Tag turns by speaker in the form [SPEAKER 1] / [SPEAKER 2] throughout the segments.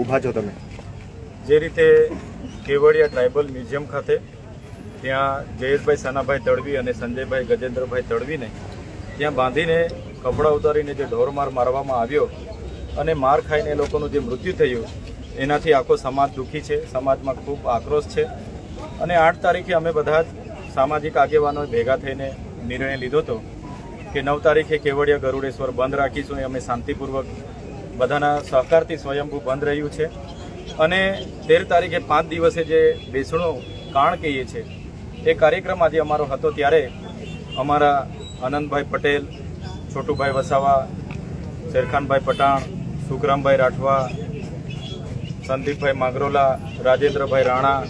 [SPEAKER 1] ઊભા છો તમે?
[SPEAKER 2] જે રીતે કેવડિયા ટ્રાઇબલ મ્યુઝિયમ ખાતે ત્યાં જયેશભાઈ સનાભાઈ તડવી અને સંજયભાઈ ગજેન્દ્રભાઈ તડવીને ત્યાં બાંધીને કપડાં ઉતારીને જે ઢોરમાર મારવામાં આવ્યો અને માર ખાઈને એ લોકોનું જે મૃત્યુ થયું, એનાથી આખો સમાજ દુઃખી છે, સમાજમાં ખૂબ આક્રોશ છે અને આઠ તારીખે અમે બધા જ સામાજિક આગેવાનો ભેગા થઈને નિર્ણય લીધો હતો કે નવ તારીખે કેવડિયા ગરુડેશ્વર બંધ રાખીશું, એ અમે શાંતિપૂર્વક બધાના સહકારથી સ્વયંભૂ બંધ રહ્યું છે. અને તેર તારીખે પાંચ દિવસે જે બેસણો કાણ કહીએ છીએ એ કાર્યક્રમ આજે અમારો હતો ત્યારે અમારા આનંદભાઈ પટેલ, છોટુભાઈ વસાવા, શેરખાનભાઈ પટાણ સુખરામભાઈ રાઠવા, સંદીપભાઈ માગરોલા, રાજેન્દ્રભાઈ રાણા,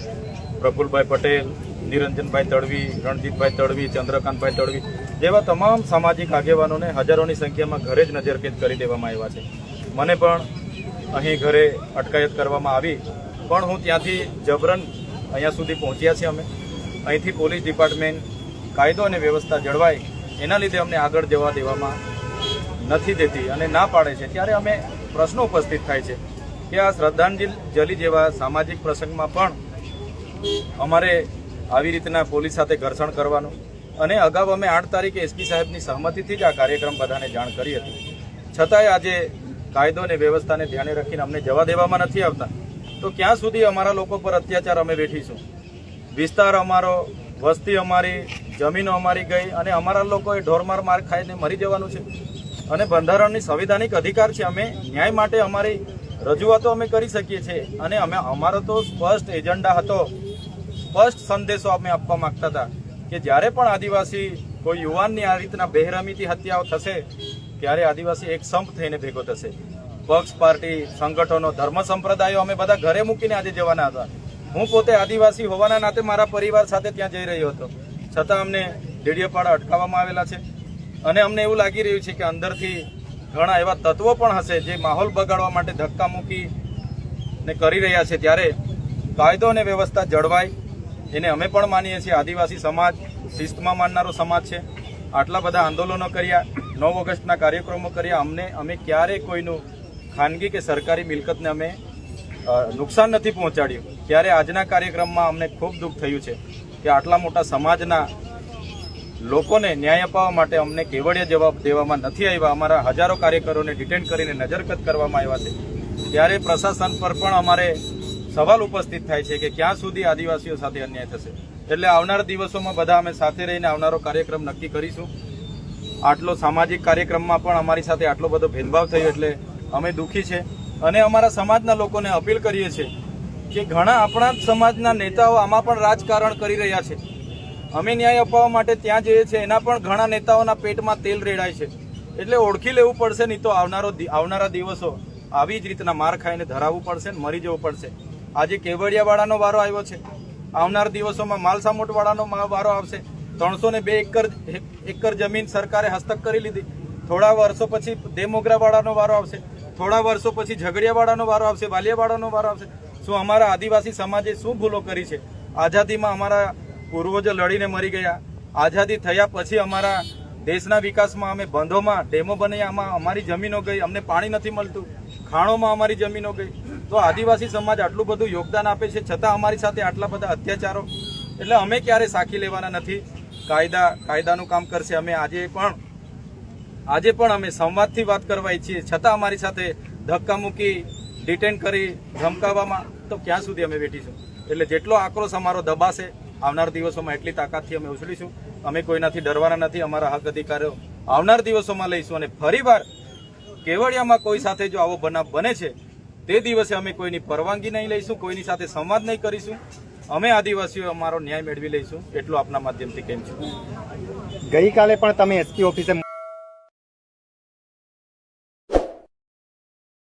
[SPEAKER 2] પ્રફુલભાઈ પટેલ, નિરંજનભાઈ તડવી, રણજીતભાઈ તડવી, ચંદ્રકાંતભાઈ તડવી જેવા તમામ સામાજિક આગેવાનોને હજારોની સંખ્યામાં ઘરે જ નજરકેદ કરી દેવામાં આવ્યા છે. મને પણ અહીં ઘરે અટકાયત કરવામાં આવી. પણ હું ત્યાંથી જબરન અહીંયા સુધી પહોંચ્યા છીએ અમે. અહીંથી પોલીસ ડિપાર્ટમેન્ટ કાયદો અને વ્યવસ્થા જળવાય એના લીધે અમને આગળ જવા દેવામાં નથી દેતી અને ના પાડે છે. ત્યારે અમે પ્રશ્નો ઉપસ્થિત થાય છે કે આ શ્રદ્ધાંજલિ જેવા સામાજિક પ્રસંગમાં પણ અમારે આવી રીતના પોલીસ સાથે ઘર્ષણ કરવાનું અને અગાઉ અમે આઠ તારીખે એસપી સાહેબની સહમતિથી જ આ કાર્યક્રમ બધાને જાણ કરી હતી. છતાંય આજે કાયદો અને વ્યવસ્થાને ધ્યાને રાખીને અમને જવા દેવામાં નથી આવતા, તો ક્યાં સુધી અમારા લોકો પર અત્યાચાર અમે વેઠીશું? વિસ્તાર અમારો, વસ્તી અમારી, જમીનો અમારી ગઈ અને અમારા લોકોએ ઢોરમાર માર ખાઈને મરી જવાનું છે. અને બંધારણની સંવિધાનિક અધિકાર છે, અમે ન્યાય માટે અમારી રજૂઆતો અમે કરી શકીએ છીએ. અને અમે, અમારો તો સ્પષ્ટ એજન્ડા હતો, સ્પષ્ટ સંદેશો અમે આપવા માંગતા હતા કે જ્યારે પણ આદિવાસી કોઈ યુવાનની આ રીતના બેહરામીથી હત્યાઓ થશે ત્યારે આદિવાસી એક સંપ થઈને ભેગો થશે? પક્ષ, પાર્ટી, સંગઠનો, ધર્મ સંપ્રદાયો અમે બધા ઘરે મૂકીને આજે જવાના હતા. હું પોતે આદિવાસી હોવાના નાતે મારા પરિવાર સાથે ત્યાં જઈ રહ્યો હતો. છતાં અમને ડેડિયાપાડા અટકાવવામાં આવેલા છે. અને અમને એવું લાગી રહ્યું છે કે અંદરથી ઘણા એવા તત્વો પણ હશે જે માહોલ બગાડવા માટે ધક્કા મૂકી ને કરી રહ્યા છે. ત્યારે કાયદો અને વ્યવસ્થા જળવાય. એને અમે પણ માનીએ છીએ. આદિવાસી સમાજ શિસ્તમાં માનનારો સમાજ છે. આટલા બધા આંદોલનો કર્યા. નવ ઓગસ્ટના કાર્યક્રમો કર્યા અમને અમે ક્યારેય કોઈનું ખાનગી કે સરકારી મિલકતને અમે નુકસાન નથી પહોંચાડ્યું ત્યારે આજના કાર્યક્રમમાં અમને ખૂબ દુઃખ થયું છે કે આટલા મોટા સમાજના લોકોને ન્યાય અપાવવા માટે અમને કેવડિયા જવાબ દેવામાં નથી આવ્યા અમારા હજારો કાર્યકરોને ડિટેન કરીને નજરકદ કરવામાં આવ્યા છે ત્યારે પ્રશાસન પર પણ અમારે સવાલ ઉપસ્થિત થાય છે કે ક્યાં સુધી આદિવાસીઓ સાથે અન્યાય થશે? એટલે આવનાર દિવસોમાં બધા અમે સાથે રહીને આવનારો કાર્યક્રમ નક્કી કરીશું. આટલો સામાજિક કાર્યક્રમમાં પણ અમારી સાથે આટલો બધો ભેદભાવ થયો એટલે અમે દુઃખી છે. અને અમારા સમાજના લોકોને અપીલ કરીએ છીએ કે ઘણા આપણા સમાજના નેતાઓ આમાં પણ રાજકારણ કરી રહ્યા છે. અમે ન્યાય અપાવવા માટે ત્યાં જઈએ છીએ, એના પણ ઘણા નેતાઓના પેટમાં તેલ રેડાય છે. એટલે ઓળખી લેવું પડશે, નહીં તો આવનારો આવનારા દિવસો આવી જ રીતના માર ખાઈને ધરાવવું પડશે ને મરી જવું પડશે. આજે કેવડિયાવાળાનો વારો આવ્યો છે. આવનાર દિવસોમાં માલસામોટવાળાનો વારો આવશે. ત્રણસો ને બે એકર એકર જમીન સરકારે હસ્તક કરી લીધી. થોડા વર્ષો પછી દેમોગરાવાળાનો વારો આવશે. થોડા વર્ષો પછી ઝઘડિયાવાળાનો વારો આવશે, વાલિયાવાળાનો વારો આવશે. શું અમારા આદિવાસી સમાજે શું ભૂલો કરી છે? આઝાદીમાં અમારા પૂર્વજો લડીને મરી ગયા. આઝાદી થયા પછી અમારા દેશના વિકાસમાં અમે બંધોમાં, ડેમો બનાવ્યામાં અમારી જમીનો ગઈ. અમને પાણી નથી મળતું. ખાણોમાં અમારી જમીનો ગઈ. તો આદિવાસી સમાજ આટલું બધું યોગદાન આપે છે છતાં અમારી સાથે આટલા બધા અત્યાચારો. એટલે અમે ક્યારે સાખી લેવાના નથી? કાયદા, કાયદાનું કામ કરશે. અમે આજે પણ આજે પણ અમે સંવાદથી વાત કરવા ઈચ્છીએ. છતાં અમારી સાથે ધક્કા મૂકી ડિટેન કરી, ધમકાવવામાં, તો ક્યાં સુધી અમે બેઠીશું? એટલે જેટલો આક્રોશ અમારો દબાશે, આવનાર દિવસોમાં એટલી તાકાતથી અમે ઉછળીશું. અમે કોઈનાથી ડરવાના નથી, અમારા હક અધિકારો આવનાર દિવસોમાં લઈશું. અને ફરીવાર, કેવડિયામાં કોઈ સાથે જો આવો બનાવ બને છે, તે દિવસે અમે કોઈની પરવાનગી નહીં લઈશું, કોઈની સાથે સંવાદ નહીં કરીશું. અમે આદિવાસીઓ અમારો ન્યાય મેળવી લઈશું, એટલું આપના માધ્યમથી કેમ છું.
[SPEAKER 1] ગઈકાલે પણ તમે એસપી ઓફિસે